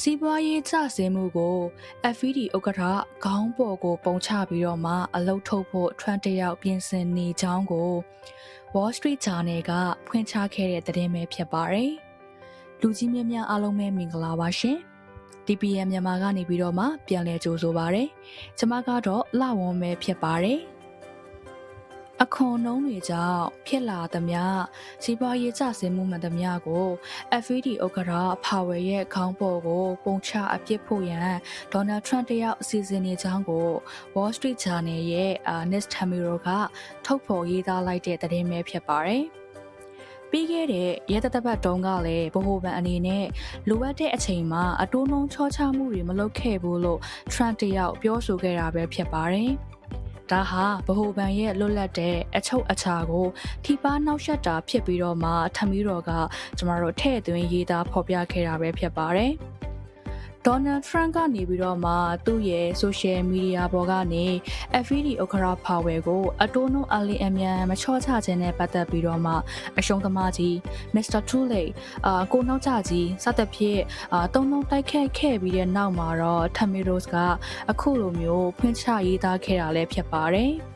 စီးပွားရေးကျဆင်းမှုကို FED ဥက္ကဋ္ဌခေါင်းပေါ်ကို ပုံချပြီးတော့မှအလုတ်ထုတ်ဖို့ထွန်းတယောက်ပြင်ဆင်နေကြောင်းကို Wall Street Journal ကဖွင့်ချခဲ့တဲ့သတင်းပဲဖြစ်ပါတယ်။လူကြီးမြတ်များအားလုံးပဲမင်္ဂလာပါရှင်။ DPM မြန်မာကနေပြီးတော့မှပြန်လည်ကြိုဆိုပါရစေ။ကျွန်မကတော့လဝန်းပဲဖြစ်ပါတယ်။ အခွန်နှုံးတွေကြောင့်ဖြစ်လာသမျှစီးပွားရေးကျဆင်းမှုမှန်သမျှကို FED ဥက္ကဋ္ဌဖာဝယ်ရဲ့ခေါင်းပေါ်ကို ပုံချအပြစ်ဖို့ရန်ဒေါ်နယ်ထရန့်တယောက်အစီအစဉ်နေကြောင်းကို Wall Street Journal ရဲ့ Ernest Tamiro ကထုတ်ဖော်ရေးသားလိုက်တဲ့သတင်းပဲဖြစ်ပါတယ်။ပြီးခဲ့တဲ့ရဲတသက်ပတ်တုံးကလည်းဗဟိုဘဏ်အနေနဲ့လိုအပ်တဲ့အချိန်မှာအတိုးနှုံချောချမှုတွေမလုပ်ခဲ့ဘူးလို့ Trump တယောက်ပြောဆိုခဲ့တာပဲဖြစ်ပါတယ်။ ဒါဟာဗဟိုဘဏ်ရဲ့လွတ်လပ်တဲ့အချုပ်အချာကိုထိပါနှောက်ယှက်တာဖြစ်ပြီးတော့မှထမီးတော်ကကျမတို့ထဲ့သွင်းရေးသားဖော်ပြခဲ့တာပဲဖြစ်ပါတယ်။ ဒေါ်နယ်ထရန့်ကနေပြီးတော့မှသူ့ရဲ့ social media ပေါ်ကနေ FED ဥက္ကရာဖာဝယ်ကိုအတိုးနှုံအလီအမြန်မချော့ချခြင်းနဲ့ပတ်သက်ပြီးတော့မှအရှုံးသမားကြီး Mr. Truly အာကိုနောက်ကြကြီးစသဖြင့်အာတုံတုံတိုက်ခတ်ခဲ့ပြီးတဲ့နောက်မှာတော့ထမီရိုစ်ကအခုလိုမျိုးဖွင့်ချရေးသားခဲ့တာလည်းဖြစ်ပါတယ်။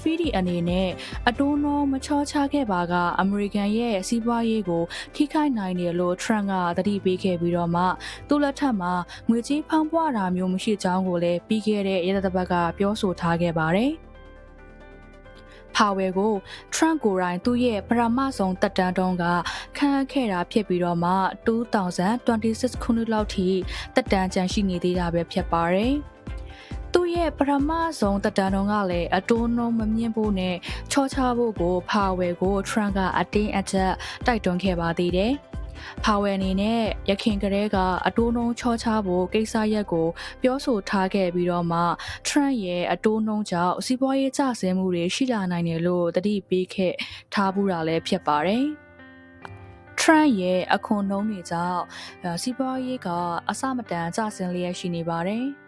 FED အနေနဲ့အတိုးနှုံးမချောချခဲ့ပါကအမေရိကန်ရဲ့စီးပွားရေးကို ထိခိုက်နိုင်တယ်လို့ Trump ကသတိပေးခဲ့ပြီးတော့မှသူ့လက်ထက်မှာငွေကြေးဖောင်းပွားတာမျိုးမရှိကြောင်းကိုလည်းပြီးခဲ့တဲ့ရဲတပ်ပတ်ကပြောဆိုထားခဲ့ပါတယ်။ဖာဝယ်ကို Trump ကိုယ်တိုင်သူ့ရဲ့ပရမဆုံးတက်တန်းတုံးကခန့်အပ်ခဲ့တာဖြစ်ပြီးတော့မှ2026ခုနှစ်လောက်ထိတက်တန်းကြန့်ရှိနေသေးတာပဲဖြစ်ပါတယ်။ သူ့ရဲ့ပထမဆုံးတက်တန်းတော်ကလည်းအတိုးနှုံးမမြင့်ဖို့နဲ့ချောချဖို့ကိုဖာဝယ်ကို Trump ကအတင်းအကျပ်တိုက်တွန်းခဲ့ပါသေးတယ်။ဖာဝယ်အနေနဲ့ရခင်ကလေးကအတိုးနှုံးချောချဖို့ကိစ္စရက်ကို ပြောဆိုထားခဲ့ပြီးတော့မှ Trump ရဲ့အတိုးနှုံးကြောင့်စီးပွားရေးကျဆင်းမှုတွေရှိလာနိုင်တယ်လို့တတိပေးခဲ့ထားဘူးတာလည်းဖြစ်ပါတယ်။ Trump ရဲ့အခွန်နှုံးတွေကြောင့်စီးပွားရေးကအစမတန်ကျဆင်းလျက်ရှိနေပါတယ်။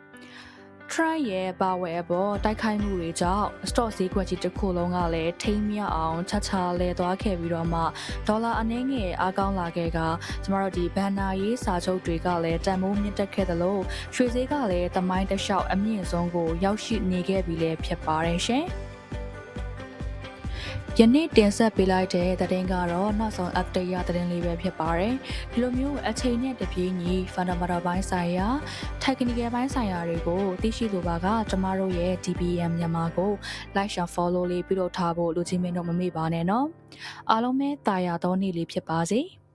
Trump ရဲ့ပါဝယ်ပေါ်တိုက်ခိုက်မှုတွေကြောင့် stock ဈေးကွက်ကြီးတစ်ခုလုံးကလည်းထိမ့်မြအောင်ချချလဲသွားခဲ့ပြီးတော့မှဒေါ်လာအနည်းငယ်အားကောင်းလာခဲ့ကကျမတို့ဒီဘန်နာရေးစာချုပ်တွေကလည်းတန်ဖိုးမြင့်တက်ခဲ့သလိုရွှေဈေးကလည်းတမိုင်းတစ်လျှောက်အမြင့်ဆုံးကိုရောက်ရှိနေခဲ့ပြီလည်းဖြစ်ပါတယ်ရှင်။ ယနေ့တင်ဆက်ပေးလိုက်တဲ့သတင်းကတော့နောက်ဆုံး update ရသတင်းလေးပဲဖြစ်ပါတယ်။ဒီလိုမျိုးအချိန်နဲ့တပြေးညီ fundamental ဘိုင်းဆိုင်ရာ technical ဘိုင်းဆိုင်ရာတွေကိုသိရှိလိုပါကကျမတို့ရဲ့ DBM မြန်မာကို like share follow လေးပြုလုပ်ထားဖို့လူချင်းမင်းတို့မမေ့ပါနဲ့နော်။အားလုံးပဲတာယာသောနေ့လေးဖြစ်ပါစေ။